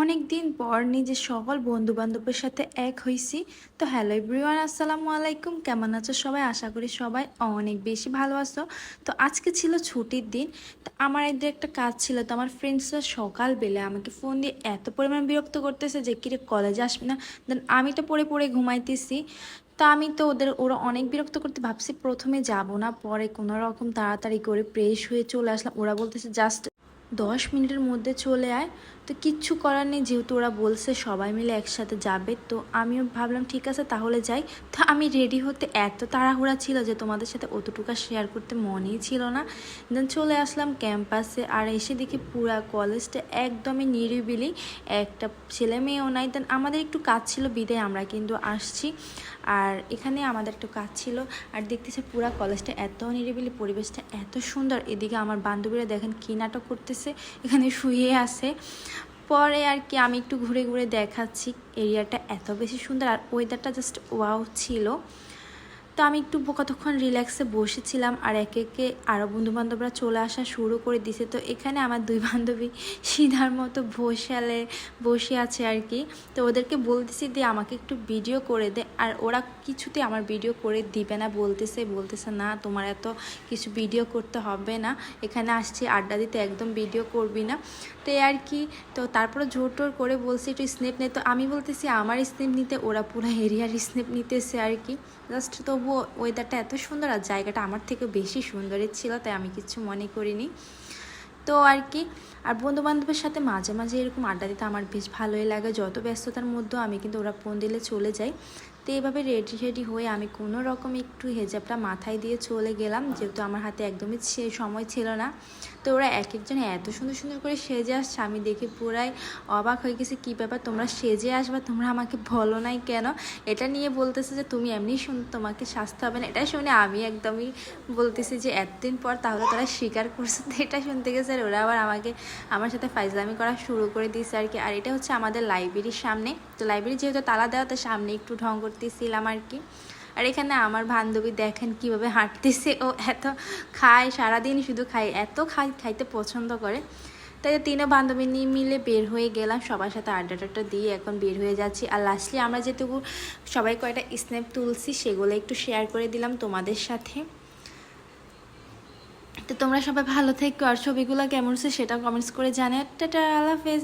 অনেক দিন পর নিজের সকল বন্ধু বান্ধবের সাথে এক হয়েছি তো হ্যালো এভরিওয়ান, আসসালামু আলাইকুম। কেমন আছো সবাই? আশা করি সবাই অনেক বেশি ভালো আছো। তো আজকে ছিল ছুটির দিন। তো আমার এদের একটা কাজ ছিল। তো আমার ফ্রেন্ডসরা সকালবেলা আমাকে ফোন দিয়ে এত পরিমাণ বিরক্ত করতেছে যে, কিরে কলেজে আসবে না? দেন আমি তো পড়ে পড়ে ঘুমাইতেছি। তা আমি তো ওদের, ওরা অনেক বিরক্ত করতে ভাবছি, প্রথমে যাব না, পরে কোনো রকম তাড়াতাড়ি করে ফ্রেশ হয়ে চলে আসলাম। ওরা বলতেছে জাস্ট দশ মিনিটের মধ্যে চলে আয়। তো কিচ্ছু করার নেই, যেহেতু ওরা বলছে সবাই মিলে একসাথে যাবে, তো আমিও ভাবলাম ঠিক আছে তাহলে যাই। তো আমি রেডি হতে এত তাড়াহুড়া ছিল যে তোমাদের সাথে অতটুকু শেয়ার করতে মনেই ছিল না। দেন চলে আসলাম ক্যাম্পাসে আর এসে দেখি পুরা কলেজটা একদমই নিরিবিলি, একটা ছেলে মেয়েও নাই। দেন আমাদের একটু কাজ ছিল, বিদায় আমরা কিন্তু আসছি। আর এখানে আমাদের একটু কাজ ছিল, আর দেখতেছে পুরা কলেজটা এত নিরিবিলি, পরিবেশটা এত সুন্দর। এদিকে আমার বান্ধবীরা দেখেন কী নাটক করতেছে। এখানে শুয়ে আছে। পরে আর কি আমি একটু ঘুরে ঘুরে দেখাচ্ছি এরিয়াটা এত বেশি সুন্দর। আর ওয়েদারটা জাস্ট ওয়াও ছিল। তো আমি একটু কতক্ষণ রিল্যাক্সে বসেছিলাম আর একে একে আরও বন্ধুবান্ধবরা চলে আসা শুরু করে দিছে। তো এখানে আমার দুই বান্ধবী সিধার মতো বসালে বসে আছে আর কি। তো ওদেরকে বলতেছি যে, আমাকে একটু ভিডিও করে দে। আর ওরা কিছুতে আমার ভিডিও করে দিবে না, বলতেছে বলতেছে, না, তোমার এত কিছু ভিডিও করতে হবে না। এখানে আসছি, আড্ডা দিতে একদম ভিডিও করবি না। তো আর কি, তো তারপরে জোর টোর করে বলছি, একটু স্নেপ নে। তো আমি বলতেছি, আমার স্নেপ নিতে, ওরা পুরো এরিয়ার স্নেপ নিতেছে আর কি। জাস্ট তবুও ওয়েদারটা এত সুন্দর আর জায়গাটা আমার থেকে বেশি সুন্দরের ছিল, তাই আমি কিছু মনে করিনি। তো আর কি, আর বন্ধু বান্ধবের সাথে মাঝে মাঝে এরকম আড্ডা দিতে আমার বেশ ভালোই লাগে। যত ব্যস্ততার মধ্যেও আমি কিন্তু ওরা ফোন দিলে চলে যাই। তো এভাবে রেডি রেডি হয়ে আমি কোনো রকম একটু হেজাবটা মাথায় দিয়ে চলে গেলাম, যেহেতু আমার হাতে একদমই সময় ছিল না। তো ওরা এক একজন এত সুন্দর সুন্দর করে সেজে আসছে, আমি দেখে পুরাই অবাক হয়ে গেছি, কী ব্যাপার, তোমরা সেজে আসবা? তোমরা আমাকে বলো নাই কেন? এটা নিয়ে বলতেছে যে, তুমি এমনি শুন, তোমাকে সাজতে হবে না। এটা শুনে আমি একদমই বলতেছি যে, এতদিন পর তাহলে তারা স্বীকার করছে? এটা শুনতে গেছে, আর ওরা আবার আমাকে, আমার সাথে ফাইজলামি করা শুরু করে দিয়েছে আর কি। আর এটা হচ্ছে আমাদের লাইব্রেরির সামনে। তো লাইব্রেরি যেহেতু তালা দেওয়া, তো সামনে একটু ঢং করতেছিলাম আর কি। আর এখানে আমার বান্ধবী দেখেন কীভাবে হাঁটতেছে। ও এত খায়, সারাদিন শুধু খায়, এত খাই খাইতে পছন্দ করে। তাই তিনও বান্ধবী নিয়ে মিলে বের হয়ে গেলাম, সবার সাথে আড্ডা টাড্ডা দিয়ে এখন বের হয়ে যাচ্ছি। আর লাস্টলি আমরা যেটুকু সবাই কয়টা স্ন্যাপ তুলছি, সেগুলো একটু শেয়ার করে দিলাম তোমাদের সাথে। তো তোমরা সবাই ভালো থেকো, আর ছবিগুলো কেমন হচ্ছে সেটা কমেন্টস করে জানে টাটা, আল্লাহ হাফেজ।